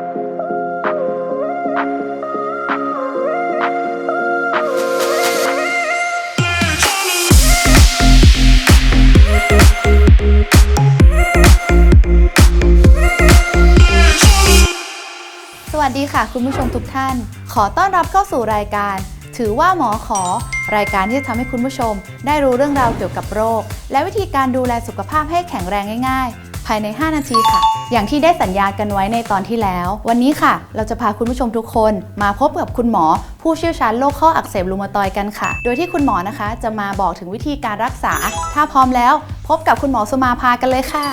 สวัสดีค่ะ คุณผู้ชมทุกท่าน ขอต้อนรับเข้าสู่รายการ ถือว่าหมอขอ รายการที่จะทำให้คุณผู้ชม ได้รู้เรื่องราวเกี่ยวกับโรค และวิธีการดูแลสุขภาพให้แข็งแรงง่ายๆ ภายใน 5 นาทีค่ะ อย่างที่ได้สัญญากันไว้ในตอนที่แล้ว วันนี้ค่ะ เราจะพาคุณผู้ชมทุกคนมาพบกับคุณหมอ ผู้เชี่ยวชาญโรคข้ออักเสบรูมาตอยด์กันค่ะ โดยที่คุณหมอนะคะ จะมาบอกถึงวิธีการรักษา ถ้าพร้อมแล้ว พบกับคุณหมอสุมาพากันเลยค่ะ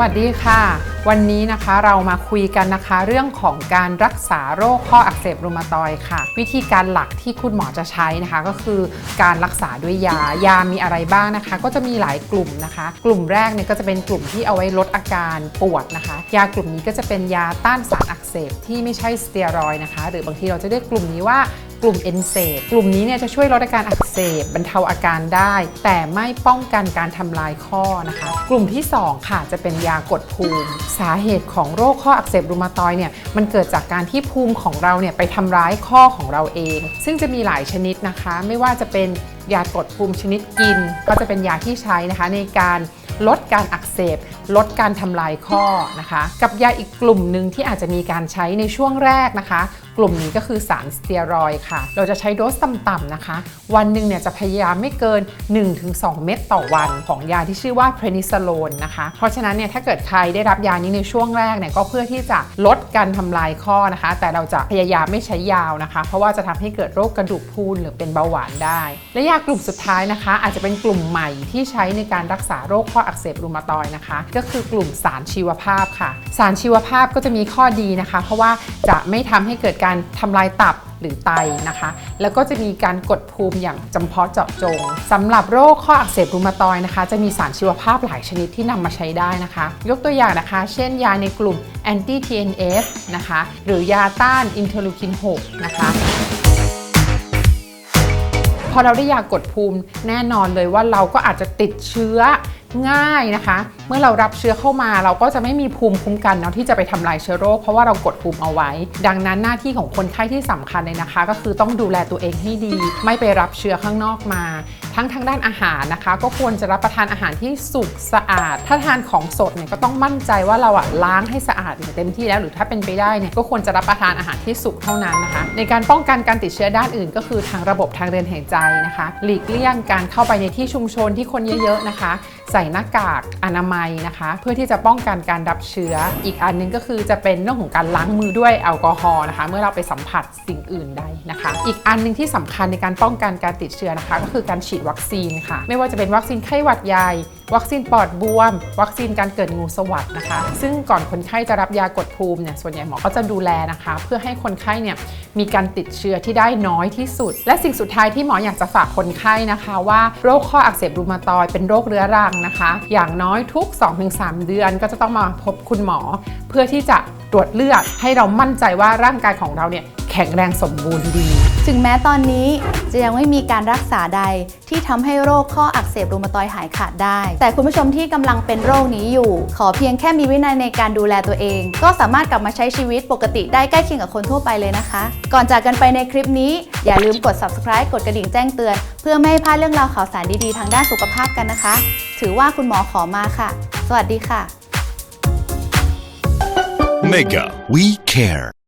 วัสดีค่ะ วันนี้นะคะเรามาคุยกันนะคะ เรื่องของการรักษาโรคข้ออักเสบรูมาตอยด์ค่ะ วิธีการหลักที่คุณหมอจะใช้นะคะ ก็คือการรักษาด้วยยายามีอะไรบ้างนะคะ ก็จะมีหลายกลุ่มนะคะ กลุ่มแรกเนี่ยก็จะเป็นกลุ่มที่เอาไว้ลดอาการปวดนะคะ ยากลุ่มนี้ก็จะเป็นยาต้านสารอักเสบที่ไม่ใช่สเตียรอยนะคะ หรือบางทีเราจะเรียกกลุ่มนี้ว่า กลุ่มเอนเซดกลุ่มนี้เนี่ยจะช่วยลดอาการอักเสบบรรเทาอาการได้ แต่ไม่ป้องกันการทำลายข้อนะคะ กลุ่มที่ 2 ค่ะจะเป็นยากดภูมิ สาเหตุของโรคข้ออักเสบรูมาตอยเนี่ยมันเกิดจากการที่ภูมิของเราเนี่ยไปทำร้ายข้อของเราเอง ซึ่งจะมีหลายชนิดนะคะ ไม่ว่าจะเป็นยากดภูมิชนิดกิน ก็จะเป็นยาที่ใช้นะคะในการลดการอักเสบ ลดการทำลายข้อนะคะ กับยาอีกกลุ่มหนึ่งที่อาจจะมีการใช้ในช่วงแรกนะคะกลุ่มนี้ก็คือสารสเตียรอยค่ะ เราจะใช้โดสต่ำๆนะคะ วันหนึ่งเนี่ยจะพยายามไม่เกิน 1-2 เม็ดต่อวันของยาที่ชื่อว่าเพรนิซโลนนะคะ เพราะฉะนั้นเนี่ยถ้าเกิดใครได้รับยานี้ในช่วงแรกเนี่ยก็เพื่อที่จะลดการทำลายข้อนะคะ แต่เราจะพยายามไม่ใช้ยาวนะคะ เพราะว่าจะทำให้เกิดโรคกระดูกพรุนหรือเป็นเบาหวานได้ และยากลุ่มสุดท้ายนะคะ อาจจะเป็นกลุ่มใหม่ที่ใช้ในการรักษาโรคข้ออักเสบรูมาตอยนะคะ ก็คือกลุ่มสารชีวภาพค่ะ สารชีวภาพก็จะมีข้อดีนะคะ เพราะว่าจะไม่ทำให้เกิดการทำลายตับหรือไตนะคะ แล้วก็จะมีการกดภูมิอย่างจำเพาะเจาะจงสำหรับโรคข้ออักเสบรูมาตอยนะคะ จะมีสารชีวภาพหลายชนิดที่นำมาใช้ได้นะคะ ยกตัวอย่างนะคะ เช่นยาในกลุ่ม anti TNF นะคะ หรือยาต้านอินเทอร์ลูคิน 6 นะคะพอเราได้ยากดภูมิแน่นอนเลยว่าเราก็อาจจะติดเชื้อ ง่ายนะคะ เมื่อเรารับเชื้อเข้ามาเราก็จะไม่มีภูมิคุ้มกันเนาะที่จะไปทำลายเชื้อโรคเพราะว่าเรากดภูมิเอาไว้ ดังนั้นหน้าที่ของคนไข้ที่สำคัญเลยนะคะ ก็คือต้องดูแลตัวเองให้ดี ไม่ไปรับเชื้อข้างนอกมาทั้งทางด้านอาหารนะคะ ก็ควรจะรับประทานอาหารที่สุกสะอาด ถ้าทานของสดเนี่ยก็ต้องมั่นใจว่าเราอะล้างให้สะอาดอย่างเต็มที่แล้ว หรือถ้าเป็นไปได้เนี่ยก็ควรจะรับประทานอาหารที่สุกเท่านั้นนะคะ ในการป้องกันการติดเชื้อด้านอื่น ก็คือทางระบบทางเดินหายใจนะคะ หลีกเลี่ยงการเข้าไปในที่ชุมชนที่คนเยอะๆนะคะ ใส่หน้ากากอนามัยนะคะ เพื่อที่จะป้องกันการรับเชื้อ อีกอันหนึงก็คือจะเป็นเรื่องของการล้างมือด้วยแอลกอฮอล์นะคะ เมื่อเราไปสัมผัสสิ่งอื่นใดนะคะ อีกอันหนึงที่สำคัญในการป้องกันการติดเชื้อนะคะ ก็คือการฉีดวัคซีนค่ะ ไม่ว่าจะเป็นวัคซีนไข้หวัดใหญ่ วัคซีนปอดบวม วัคซีนการเกิดงูสวัสดนะคะ ซึ่งก่อนคนไข้จะรับยากดภูมิเนี่ยส่วนใหญ่หมอก็จะดูแลนะคะ เพื่อให้คนไข้เนี่ยมีการติดเชื้อที่ได้น้อยที่สุด และสิ่งสุดท้ายที่หมออยากจะฝากคนไข้นะคะว่าโรคข้ออักเสบรูมาตอยเป็นโรคเรื้อรังนะคะ อย่างน้อยทุก 2-3 เดือนก็จะต้องมาพบคุณหมอ เพื่อที่จะตรวจเลือดให้เรามั่นใจว่าร่างกายของเราเนี่ย แข็งแรงสมบูรณ์ดี ถึงแม้ตอนนี้จะยังไม่มีการรักษาใดที่ทำให้โรคข้ออักเสบรูมาตอยด์หายขาดได้ แต่คุณผู้ชมที่กำลังเป็นโรคนี้อยู่ ขอเพียงแค่มีวินัยในการดูแลตัวเอง ก็สามารถกลับมาใช้ชีวิตปกติได้ใกล้เคียงกับคนทั่วไปเลยนะคะ ก่อนจากกันไปในคลิปนี้ อย่าลืมกด subscribe กดกระดิ่งแจ้งเตือน เพื่อไม่ให้พลาดเรื่องราวข่าวสารดีๆ ทางด้านสุขภาพกันนะคะ ถือว่าคุณหมอขอมาค่ะ สวัสดีค่ะ Mega We Care